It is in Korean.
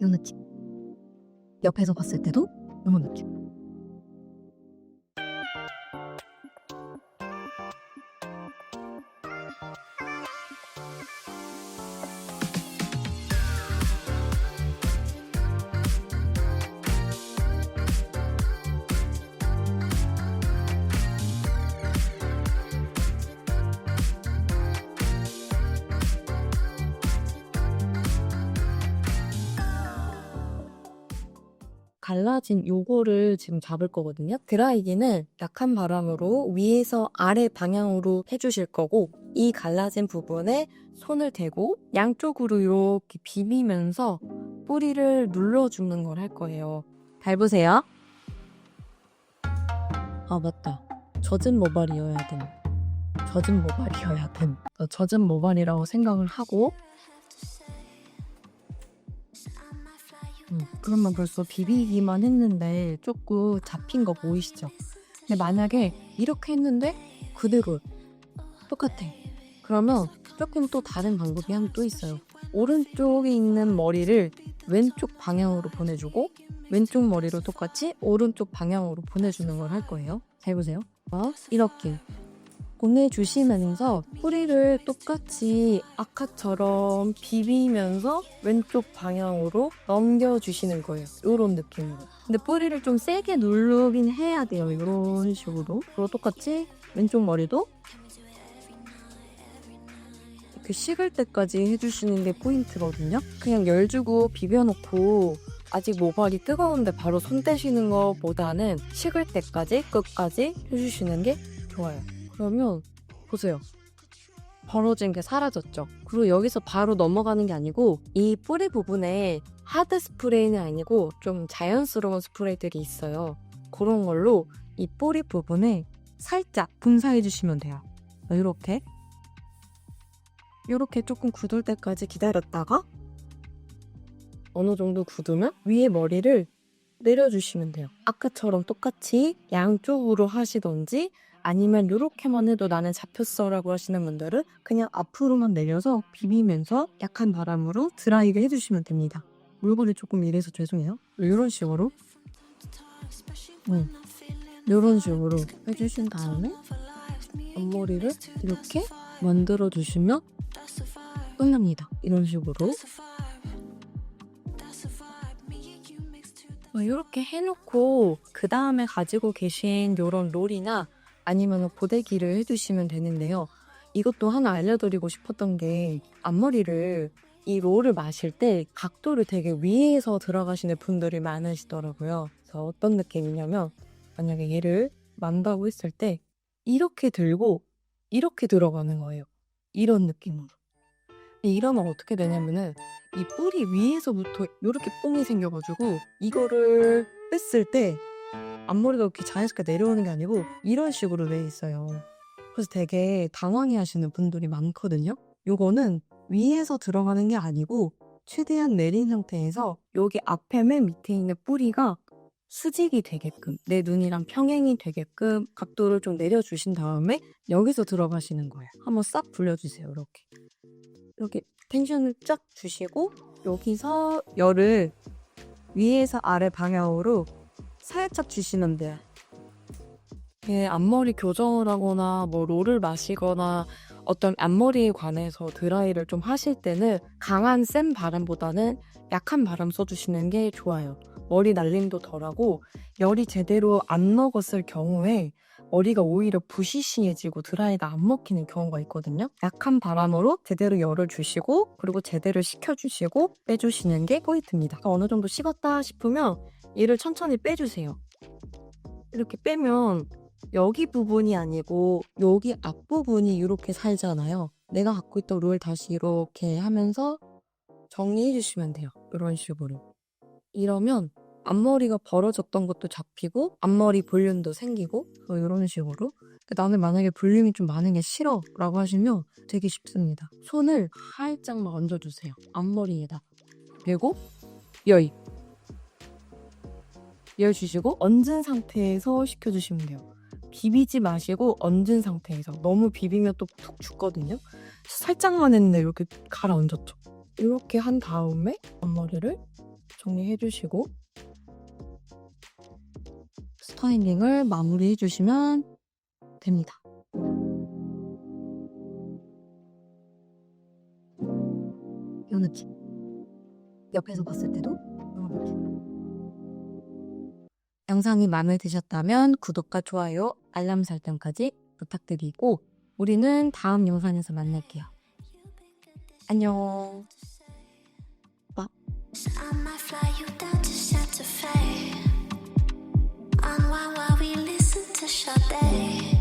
이런 느낌. 옆에서 봤을 때도 이런 느낌. 갈라진 요거를 지금 잡을 거거든요. 드라이기는 약한 바람으로 위에서 아래 방향으로 해주실 거고 이 갈라진 부분에 손을 대고 양쪽으로 이렇게 비비면서 뿌리를 눌러주는 걸 할 거예요. 잘 보세요. 아 맞다. 젖은 모발이어야 됨. 젖은 모발이어야 됨. 어, 젖은 모발이라고 생각을 하고 음, 그러면 벌써 비비기만 했는데 조금 잡힌 거 보이시죠? 근데 만약에 이렇게 했는데 그대로 똑같아. 그러면 조금 또 다른 방법이 한 또 있어요. 오른쪽에 있는 머리를 왼쪽 방향으로 보내주고 왼쪽 머리로 똑같이 오른쪽 방향으로 보내주는 걸 할 거예요. 잘 보세요. 어, 이렇게 보내주시면서 뿌리를 똑같이 아까처럼 비비면서 왼쪽 방향으로 넘겨주시는 거예요. 이런 느낌으로. 근데 뿌리를 좀 세게 누르긴 해야 돼요. 이런 식으로. 그리고 똑같이 왼쪽 머리도 이렇게 식을 때까지 해주시는 게 포인트거든요. 그냥 열 주고 비벼놓고 아직 모발이 뜨거운데 바로 손 떼시는 것보다는 식을 때까지 끝까지 해주시는 게 좋아요. 그러면 보세요. 벌어진 게 사라졌죠. 그리고 여기서 바로 넘어가는 게 아니고 이 뿌리 부분에 하드 스프레이는 아니고 좀 자연스러운 스프레이들이 있어요. 그런 걸로 이 뿌리 부분에 살짝 분사해 주시면 돼요. 이렇게 이렇게 조금 굳을 때까지 기다렸다가 어느 정도 굳으면 위에 머리를 내려주시면 돼요. 아까처럼 똑같이 양쪽으로 하시던지 아니면 이렇게만 해도 나는 잡혔어라고 하시는 분들은 그냥 앞으로만 내려서 비비면서 약한 바람으로 드라이게 해주시면 됩니다. 물건이 조금 이래서 죄송해요. 이런 식으로 응. 이런 식으로 해주신 다음에 앞머리를 이렇게 만들어 주시면 끝납니다. 이런 식으로 이렇게 해놓고 그 다음에 가지고 계신 이런 롤이나 아니면 고데기를 해주시면 되는데요. 이것도 하나 알려드리고 싶었던 게 앞머리를 이 롤을 마실 때 각도를 되게 위에서 들어가시는 분들이 많으시더라고요. 그래서 어떤 느낌이냐면 만약에 얘를 만다고 했을 때 이렇게 들고 이렇게 들어가는 거예요. 이런 느낌으로. 이러면 어떻게 되냐면은 이 뿌리 위에서부터 이렇게 뽕이 생겨가지고 이거를 뺐을 때 앞머리가 이렇게 자연스럽게 내려오는 게 아니고 이런 식으로 돼 있어요. 그래서 되게 당황해 하시는 분들이 많거든요. 요거는 위에서 들어가는 게 아니고 최대한 내린 상태에서 여기 앞에 맨 밑에 있는 뿌리가 수직이 되게끔 내 눈이랑 평행이 되게끔 각도를 좀 내려주신 다음에 여기서 들어가시는 거예요. 한번 싹 불려주세요. 이렇게 이렇게 텐션을 쫙 주시고 여기서 열을 위에서 아래 방향으로 살짝 돼요. 예, 앞머리 교정을 하거나 뭐 롤을 마시거나 어떤 앞머리에 관해서 드라이를 좀 하실 때는 강한 센 바람보다는 약한 바람 써주시는 게 좋아요. 머리 날림도 덜하고 열이 제대로 안 먹었을 경우에 머리가 오히려 부시시해지고 드라이가 안 먹히는 경우가 있거든요. 약한 바람으로 제대로 열을 주시고 그리고 제대로 식혀주시고 빼주시는 게 포인트입니다. 어느 정도 식었다 싶으면 얘를 천천히 빼주세요. 이렇게 빼면 여기 부분이 아니고 여기 앞부분이 이렇게 살잖아요. 내가 갖고 있던 롤 다시 이렇게 하면서 정리해 주시면 돼요. 이런 식으로. 이러면 앞머리가 벌어졌던 것도 잡히고 앞머리 볼륨도 생기고 뭐 이런 식으로 나는 만약에 볼륨이 좀 많은 게 싫어 라고 하시면 되게 쉽습니다. 손을 살짝만 얹어주세요. 앞머리에다. 그리고 여기 열 주시고 얹은 상태에서 식혀주시면 돼요. 비비지 마시고 얹은 상태에서 너무 비비면 또 푹 죽거든요. 살짝만 했는데 이렇게 가라앉았죠. 이렇게 한 다음에 앞머리를 정리해 주시고 스타일링을 마무리해 주시면 됩니다. 요 느낌. 옆에서 봤을 때도 요 느낌. 영상이 마음에 드셨다면 구독과 좋아요, 알람 설정까지 부탁드리고 우리는 다음 영상에서 만날게요. 안녕. I